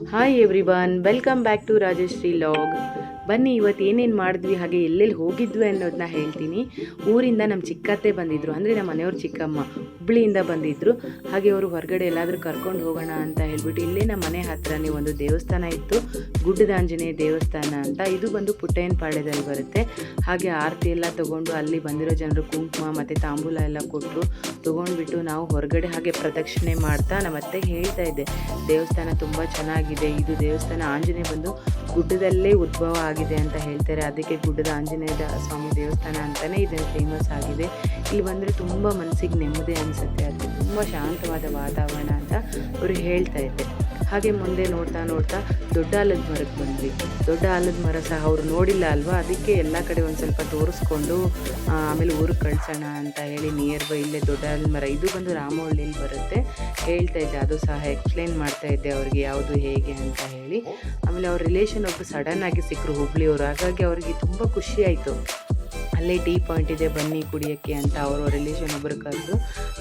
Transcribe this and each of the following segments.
Hi everyone, welcome back to Rajeshri Log. ಬನ್ನಿ, ಇವತ್ತು ಏನೇನು ಮಾಡಿದ್ವಿ, ಹಾಗೆ ಎಲ್ಲೆಲ್ಲಿ ಹೋಗಿದ್ವಿ ಅನ್ನೋದನ್ನ ಹೇಳ್ತೀನಿ. ಊರಿಂದ ನಮ್ಮ ಚಿಕ್ಕತ್ತೆ ಬಂದಿದ್ರು, ಅಂದರೆ ನಮ್ಮ ಮನೆಯವ್ರ ಚಿಕ್ಕಮ್ಮ, ಹುಬ್ಳಿಯಿಂದ ಬಂದಿದ್ರು. ಹಾಗೆ ಅವರು ಹೊರಗಡೆ ಎಲ್ಲಾದರೂ ಕರ್ಕೊಂಡು ಹೋಗೋಣ ಅಂತ ಹೇಳ್ಬಿಟ್ಟು ಇಲ್ಲೇ ನಮ್ಮ ಮನೆ ಹತ್ರನೇ ಒಂದು ದೇವಸ್ಥಾನ ಇತ್ತು ಗುಡ್ಡದ ಆಂಜನೇಯ ದೇವಸ್ಥಾನ ಅಂತ. ಇದು ಬಂದು ಪುಟ್ಟಯ್ಯನ ಪಾಳ್ಯದಲ್ಲಿ ಬರುತ್ತೆ. ಹಾಗೆ ಆರತಿ ಎಲ್ಲ ತೊಗೊಂಡು ಅಲ್ಲಿ ಬಂದಿರೋ ಜನರು ಕುಂಕುಮ ಮತ್ತು ತಾಂಬೂಲ ಎಲ್ಲ ಕೊಟ್ಟರು ತೊಗೊಂಡ್ಬಿಟ್ಟು ನಾವು ಹೊರಗಡೆ ಹಾಗೆ ಪ್ರದಕ್ಷಿಣೆ ಮಾಡ್ತಾ ನಮ್ಮ ಅತ್ತೆ ಹೇಳ್ತಾ ಇದ್ದೆ, ದೇವಸ್ಥಾನ ತುಂಬ ಚೆನ್ನಾಗಿದೆ, ಇದು ದೇವಸ್ಥಾನ ಆಂಜನೇಯ ಬಂದು ಗುಡ್ಡದಲ್ಲೇ ಉದ್ಭವ ಆಗಿದೆ. ಅಂತ ಹೇಳ್ತಾರೆ. ಅದಕ್ಕೆ ಗುಡ್ಡದ ಆಂಜನೇಯ ಸ್ವಾಮಿ ದೇವಸ್ಥಾನ ಅಂತಲೇ ಇದನ್ನು ಫೇಮಸ್ ಆಗಿದೆ. ಇಲ್ಲಿ ಬಂದರೆ ತುಂಬ ಮನಸ್ಸಿಗೆ ನೆಮ್ಮದಿ ಅನಿಸುತ್ತೆ. ಅದು ತುಂಬ ಶಾಂತವಾದ ವಾತಾವರಣ ಅಂತ ಅವರು ಹೇಳ್ತಾ ಇದ್ದೆ ಹಾಗೆ ಮುಂದೆ ನೋಡ್ತಾ ನೋಡ್ತಾ ದೊಡ್ಡ ಆಲದ ಮರಕ್ಕೆ ಬಂದ್ವಿ. ದೊಡ್ಡ ಆಲದ ಮರ ಸಹ ಅವರು ನೋಡಿಲ್ಲ ಅಲ್ವಾ? ಅದಕ್ಕೆ ಎಲ್ಲ ಕಡೆ ಒಂದು ಸ್ವಲ್ಪ ತೋರಿಸ್ಕೊಂಡು ಆಮೇಲೆ ಊರಿಗೆ ಕಳ್ಸೋಣ ಅಂತ ಹೇಳಿ ನಿಯರ್ ಬೈ ಇಲ್ಲೇ ದೊಡ್ಡ ಆಲದ ಮರ. ಇದು ಬಂದು ರಾಮವಳ್ಳಿಲಿ ಬರುತ್ತೆ. ಹೇಳ್ತಾ ಇದ್ದೆ, ಅದು ಸಹ ಎಕ್ಸ್ಪ್ಲೈನ್ ಮಾಡ್ತಾ ಇದ್ದೆ ಅವ್ರಿಗೆ ಯಾವುದು ಹೇಗೆ ಅಂತ ಹೇಳಿ. ಆಮೇಲೆ ಅವ್ರ ರಿಲೇಷನ್ ಒಬ್ಬರು ಸಡನ್ ಆಗಿ ಸಿಕ್ಕರು ಹುಬ್ಳಿಯವರು ಹಾಗಾಗಿ ಅವರಿಗೆ ತುಂಬ ಖುಷಿಯಾಯಿತು ಅಲ್ಲೇ ಟೀ ಪಾಯಿಂಟ್ ಇದೆ, ಬನ್ನಿ ಕುಡಿಯೋಕ್ಕೆ ಅಂತ ಅವರು ರಿಲೇಷನ್ ಒಬ್ಬರು ಕರೆದು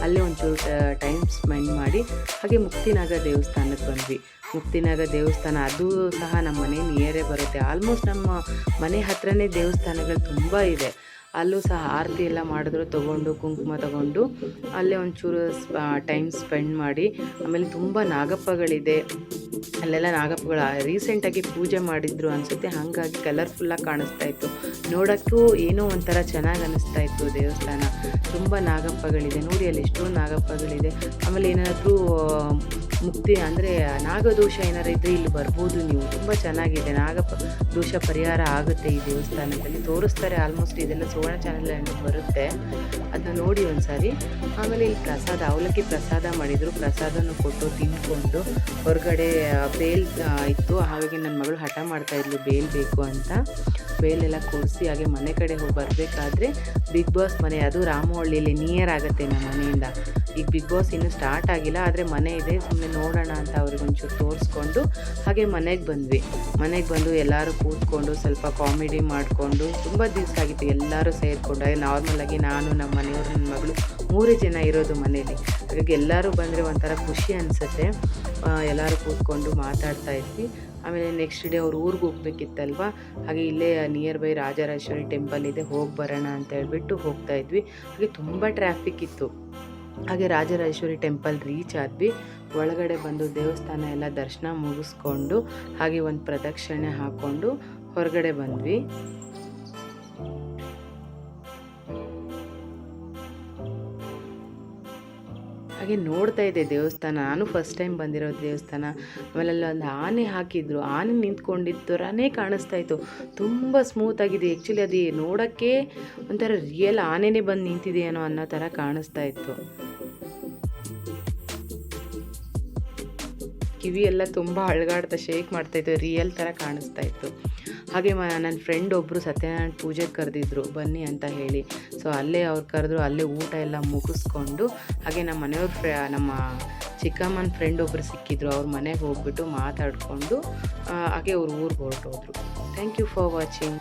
ಅಲ್ಲೇ ಒಂಚೂರು ಟೈಮ್ ಸ್ಪೆಂಡ್ ಮಾಡಿ, ಹಾಗೆ ಮುಕ್ತಿನಾಗ ದೇವಸ್ಥಾನಕ್ಕೆ ಬಂದ್ವಿ. ಮುಕ್ತಿನಾಗ ದೇವಸ್ಥಾನ, ಅದು ಸಹ ನಮ್ಮ ಮನೆ ನಿಯರೇ ಬರುತ್ತೆ. ಆಲ್ಮೋಸ್ಟ್ ನಮ್ಮ ಮನೆ ಹತ್ರನೇ ದೇವಸ್ಥಾನಗಳು ತುಂಬ ಇದೆ. ಅಲ್ಲೂ ಸಹ ಆರತಿ ಎಲ್ಲ ಮಾಡಿದ್ರು, ತೊಗೊಂಡು, ಕುಂಕುಮ ತಗೊಂಡು, ಅಲ್ಲೇ ಒಂಚೂರು ಟೈಮ್ ಸ್ಪೆಂಡ್ ಮಾಡಿ, ಆಮೇಲೆ ತುಂಬ ನಾಗಪ್ಪಗಳಿದೆ. ಅಲ್ಲೆಲ್ಲ ನಾಗಪ್ಪಗಳು ರೀಸೆಂಟಾಗಿ ಪೂಜೆ ಮಾಡಿದ್ರು ಅನಿಸುತ್ತೆ. ಹಾಗಾಗಿ ಕಲರ್ಫುಲ್ಲಾಗಿ ಕಾಣಿಸ್ತಾ ಇತ್ತು. ನೋಡೋಕ್ಕೂ ಏನೋ ಒಂಥರ ಚೆನ್ನಾಗಿ ಅನ್ನಿಸ್ತಾ ಇತ್ತು ದೇವಸ್ಥಾನ. ತುಂಬ ನಾಗಪ್ಪಗಳಿದೆ. ನೋಡಿ ಅಲ್ಲಿ ಎಷ್ಟೊಂದು ನಾಗಪ್ಪಗಳಿದೆ. ಆಮೇಲೆ ಏನಾದರೂ ಮುಕ್ತಿ ಅಂದರೆ ನಾಗದೋಷ ಏನಾರು ಇದ್ದರೆ ಇಲ್ಲಿ ಬರ್ಬೋದು ನೀವು. ತುಂಬ ಚೆನ್ನಾಗಿದೆ. ನಾಗ ದೋಷ ಪರಿಹಾರ ಆಗುತ್ತೆ ಈ ದೇವಸ್ಥಾನದಲ್ಲಿ. ತೋರಿಸ್ತಾರೆ ಆಲ್ಮೋಸ್ಟ್ ಇದೆಲ್ಲ ಸುವರ್ಣ ಚಾನಲ್ ಬರುತ್ತೆ. ಅದನ್ನ ನೋಡಿ ಒಂದ್ಸಾರಿ. ಆಮೇಲೆ ಇಲ್ಲಿ ಪ್ರಸಾದ, ಅವಲಕ್ಕಿ ಪ್ರಸಾದ ಮಾಡಿದರು. ಪ್ರಸಾದನೂ ಕೊಟ್ಟು ತಿಂದ್ಕೊಂಡು ಹೊರಗಡೆ ಬೇಲ್ ಇತ್ತು. ಹಾಗಾಗಿ ನನ್ನ ಮಗಳು ಹಠ ಮಾಡ್ತಾ ಇದ್ಲು, ಬೇಲ್ ಬೇಕು ಅಂತ. ಬೇಲೆಲ್ಲ ಕೊಡಿಸಿ ಹಾಗೆ ಮನೆ ಕಡೆ ಹೋಗಿ ಬರಬೇಕಾದ್ರೆ ಬಿಗ್ ಬಾಸ್ ಮನೆ, ಅದು ರಾಮವಳ್ಳಿಯಲ್ಲಿ ನಿಯರ್ ಆಗುತ್ತೆ ನಮ್ಮ ಮನೆಯಿಂದ. ಈಗ ಬಿಗ್ ಬಾಸ್ ಇನ್ನೂ ಸ್ಟಾರ್ಟ್ ಆಗಿಲ್ಲ, ಆದರೆ ಮನೆ ಇದೆ. ಸುಮ್ಮನೆ ನೋಡೋಣ ಅಂತ ಅವ್ರಿಗೊಂಚೂರು ತೋರಿಸ್ಕೊಂಡು ಹಾಗೆ ಮನೆಗೆ ಬಂದ್ವಿ. ಮನೆಗೆ ಬಂದು ಎಲ್ಲರೂ ಕೂತ್ಕೊಂಡು ಸ್ವಲ್ಪ ಕಾಮಿಡಿ ಮಾಡಿಕೊಂಡು ತುಂಬ ದಿವಸ ಆಗಿತ್ತು. ಎಲ್ಲರೂ ಸೇರಿಕೊಂಡು ಹಾಗೆ ನಾರ್ಮಲಾಗಿ ನಾನು ನಮ್ಮ ಮನೆಯವರು, ನನ್ನ ಮಗಳು ಮೂರೇ ಜನ ಇರೋದು ಮನೇಲಿ. ಹಾಗಾಗಿ ಎಲ್ಲರೂ ಬಂದರೆ ಒಂಥರ ಖುಷಿ ಅನಿಸುತ್ತೆ. ಎಲ್ಲರೂ ಕೂತ್ಕೊಂಡು ಮಾತಾಡ್ತಾ ಇದ್ವಿ. ಆಮೇಲೆ ನೆಕ್ಸ್ಟ್ ಡೇ ಅವ್ರು ಊರಿಗೆ ಹೋಗ್ಬೇಕಿತ್ತಲ್ವ? ಹಾಗೆ ಇಲ್ಲೇ ನಿಯರ್ ಬೈ ರಾಜರಾಜೇಶ್ವರಿ ಟೆಂಪಲ್ ಇದೆ, ಹೋಗಿ ಬರೋಣ ಅಂತ ಹೇಳ್ಬಿಟ್ಟು ಹೋಗ್ತಾ ಇದ್ವಿ. ಹಾಗೆ ತುಂಬ ಟ್ರಾಫಿಕ್ ಇತ್ತು. ಹಾಗೆ ರಾಜರಾಜೇಶ್ವರಿ ಟೆಂಪಲ್ ರೀಚ್ ಆದ್ವಿ. ಒಳಗಡೆ ಬಂದು ದೇವಸ್ಥಾನ ಎಲ್ಲ ದರ್ಶನ ಮುಗಿಸ್ಕೊಂಡು ಹಾಗೆ ಒಂದು ಪ್ರದಕ್ಷಿಣೆ ಹಾಕ್ಕೊಂಡು ಹೊರಗಡೆ ಬಂದ್ವಿ. ಹಾಗೆ ನೋಡ್ತಾ ಇದ್ದೆ ದೇವಸ್ಥಾನ. ನಾನು ಫಸ್ಟ್ ಟೈಮ್ ಬಂದಿರೋ ದೇವಸ್ಥಾನ. ಆಮೇಲೆ ಒಂದು ಆನೆ ಹಾಕಿದ್ರು. ಆನೆ ನಿಂತ್ಕೊಂಡಿದ್ದು ಥರನೇ ಕಾಣಿಸ್ತಾ ಇತ್ತು. ತುಂಬ ಸ್ಮೂತ್ ಆಗಿದೆ. ಆ್ಯಕ್ಚುಲಿ ಅದು ನೋಡೋಕ್ಕೆ ಒಂಥರ ರಿಯಲ್ ಆನೆನೇ ಬಂದು ನಿಂತಿದೆಯೇನೋ ಅನ್ನೋ ಥರ ಕಾಣಿಸ್ತಾ ಇತ್ತು. ಕಿವಿ ಎಲ್ಲ ತುಂಬ ಅಳ್ಗಾಡ್ತಾ ಶೇಕ್ ಮಾಡ್ತಾ ಇತ್ತು ರಿಯಲ್ ಥರ ಕಾಣಿಸ್ತಾ ಇತ್ತು. ಹಾಗೆ ಮ ನನ್ನ ಫ್ರೆಂಡ್ ಒಬ್ಬರು ಸತ್ಯನಾರಾಯಣ ಪೂಜೆಗೆ ಕರೆದಿದ್ರು, ಬನ್ನಿ ಅಂತ ಹೇಳಿ. ಸೊ ಅಲ್ಲೇ ಅವ್ರು ಕರೆದ್ರು, ಅಲ್ಲೇ ಊಟ ಎಲ್ಲ ಮುಗಿಸ್ಕೊಂಡು, ಹಾಗೆ ನಮ್ಮ ಮನೆಯವ್ರ ಫ್ರೆ, ನಮ್ಮ ಚಿಕ್ಕಮ್ಮನ ಫ್ರೆಂಡ್ ಒಬ್ಬರು ಸಿಕ್ಕಿದ್ರು, ಅವ್ರ ಮನೆಗೆ ಹೋಗ್ಬಿಟ್ಟು ಮಾತಾಡಿಕೊಂಡು ಹಾಗೆ ಅವ್ರ ಊರಿಗೆ ಹೊರಟೋದ್ರು. Thank you for watching